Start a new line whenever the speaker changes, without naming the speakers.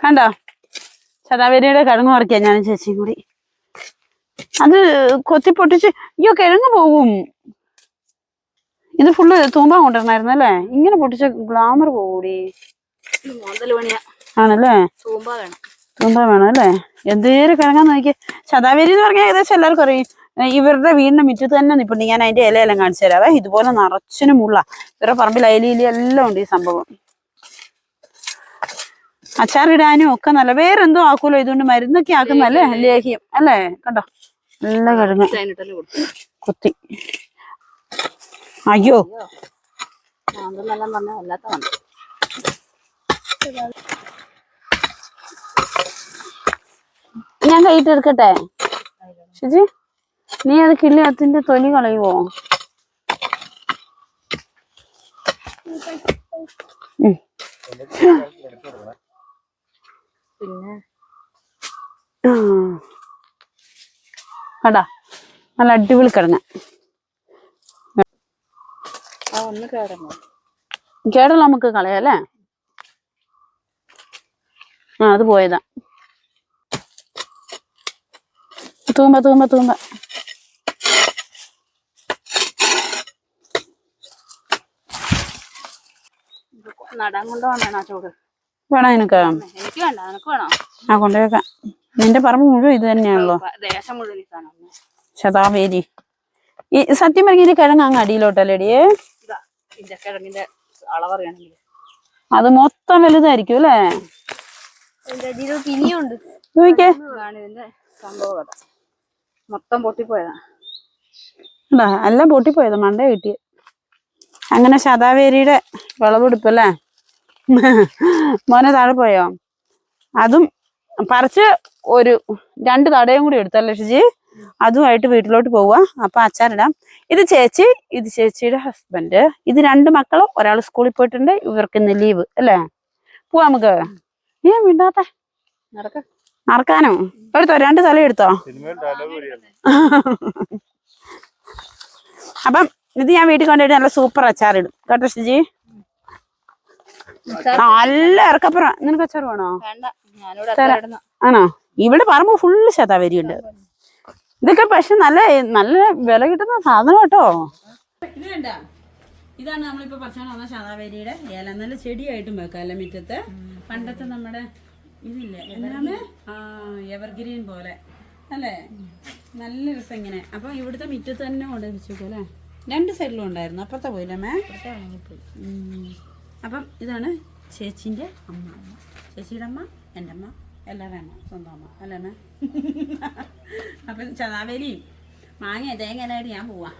കണ്ടോ? ശതാവരിയുടെ കിഴങ്ങ് പറിക്കാം ഞാനും ചേച്ചിയും കൂടി. അത് കൊത്തി പൊട്ടിച്ച് അയ്യോ കിഴങ്ങ് പോകും ഇത് ഫുള്ള് തൂമ്പാൻ കൊണ്ടുവരണായിരുന്നു അല്ലേ? ഇങ്ങനെ പൊട്ടിച്ച ഗ്ലാമർ പോകൂടി. ആണല്ലേ?
തൂമ്പ വേണം.
അല്ലേ? എന്തേരം കിഴങ്ങാന്ന് നോക്കി ചതാവേരി എന്ന് പറഞ്ഞാൽ ഏകദേശം എല്ലാവർക്കും അറിയും. ഇവരുടെ വീടിന്റെ മുറ്റത്ത് തന്നെ നിപ്പുണ്ട്. ഞാൻ അതിന്റെ ഇലയെല്ലാം കാണിച്ചു തരാവേ. ഇതുപോലെ നിറച്ചിനും മുള്ള. ഇവരുടെ പറമ്പിൽ അയിലയിലി എല്ലാം ഉണ്ട് ഈ സംഭവം. അച്ചാറിടാനും ഒക്കെ നല്ല വേറെന്തോ ആക്കൂലോ ഇതുകൊണ്ട് മരുന്നൊക്കെ ആക്കുന്നല്ലേ ലേഹ്യം അല്ലേ? കണ്ടോ? നല്ല കിഴങ്ങ് കുത്തി. അയ്യോ. ഞാൻ കൈട്ട് എടുക്കട്ടെ? ഷിജി നീ അത് കിള്ളി അതിന്റെ തൊലി കളയുവോ? ഉം.
പിന്നെ?
അടാ നല്ല അടിപൊളി
കിടന്ന
കേടല്ല നമുക്ക് കളയാല്ലേ ആ അത് പോയതാ. തൂമ്പ തൂമ്പ തൂമ്പ.
നടാൻ കൊണ്ടുപോകണോ ചൂട്
വേണോ നിനക്ക്?
എനിക്ക് വേണ്ട നിനക്ക് വേണോ?
ആ കൊണ്ടുവയ്ക്കാം നിന്റെ പറമ്പ് മുഴുവൻ ഇത് തന്നെയാണല്ലോ.
ദേശം മുഴുവൻ
ശതാവേരി. ഈ സത്യം പറഞ്ഞ കിഴങ്ങ് അങ്ങ് അടിയിലോട്ടല്ലേടിയേ
കിഴങ്ങിന്റെ അളവറിയാണെങ്കിൽ
അത് മൊത്തം വലുതായിരിക്കും അല്ലേ? നോക്കിക്കേ.
ഇതാണ് സംഭവം മൊത്തം പൊട്ടിപ്പോയതാ.
എല്ലാം പൊട്ടിപ്പോയത് മണ്ട കിട്ടിയ. അങ്ങനെ ശതാവേരിയുടെ വിളവെടുപ്പല്ലേ മോനെ താഴെ പോയോ? അതും പറിച്ച് ഒരു രണ്ട് തടയും കൂടി എടുത്തല്ലേ ഷിജി? അതുമായിട്ട് വീട്ടിലോട്ട് പോവുക. അപ്പൊ അച്ചാറിടാം. ഇത് ചേച്ചി ഇത് ചേച്ചിയുടെ ഹസ്ബൻഡ് ഇത് രണ്ട് മക്കളും ഒരാൾ സ്കൂളിൽ പോയിട്ടുണ്ട് ഇവർക്ക് ഇന്ന് ലീവ് അല്ലേ? പോവാ നമുക്ക്. നീ മിണ്ടാത്ത?
നടക്ക.
നടക്കാനോ? എടുത്തോ രണ്ട് തല എടുത്തോ? അപ്പം ഇത് ഞാൻ വീട്ടിൽ കൊണ്ടുപോയിട്ട് നല്ല സൂപ്പർ അച്ചാറിടും. കേട്ടോ ഷിജി? നല്ല ഇറക്കപ്പുറം. നിനക്ക് അച്ചാർ വേണോ? ആണോ? ഇവിടെ പറമ്പ് ഫുള്ള് ശതാവരിയുണ്ട്. ഇതൊക്കെ പക്ഷെ നല്ല നല്ല വില കിട്ടുന്ന സാധനം കേട്ടോ. ഇതാണ് നമ്മളിപ്പോ പറിച്ചോണ്ട് വന്ന ശതാവരിയുടെ ഏല നല്ല ചെടിയായിട്ടും വെക്കാം അല്ല മുറ്റത്ത്? പണ്ടത്തെ നമ്മുടെ ഇതില്ലേ? എന്താണ്? എവർഗ്രീൻ പോലെ. അല്ലേ? നല്ല രസം ഇങ്ങനെ. അപ്പൊ ഇവിടുത്തെ മുറ്റത്ത് തന്നെ കൊണ്ട് വെച്ചേക്കും അല്ലേ രണ്ട് സൈഡിലും ഉണ്ടായിരുന്നു. അപ്പുറത്തെ പോയില്ലേ മേ. അപ്പം ഇതാണ് ചേച്ചിന്റെ അമ്മ. അമ്മ ചേച്ചിയുടെ അമ്മ എന്റെ അമ്മ എല്ലാവരുടെ അമ്മ സ്വന്തം അമ്മ അല്ലേ അപ്പം ചതാവേലിയും മാങ്ങ തേങ്ങനായിട്ട് ഞാൻ പോവാം.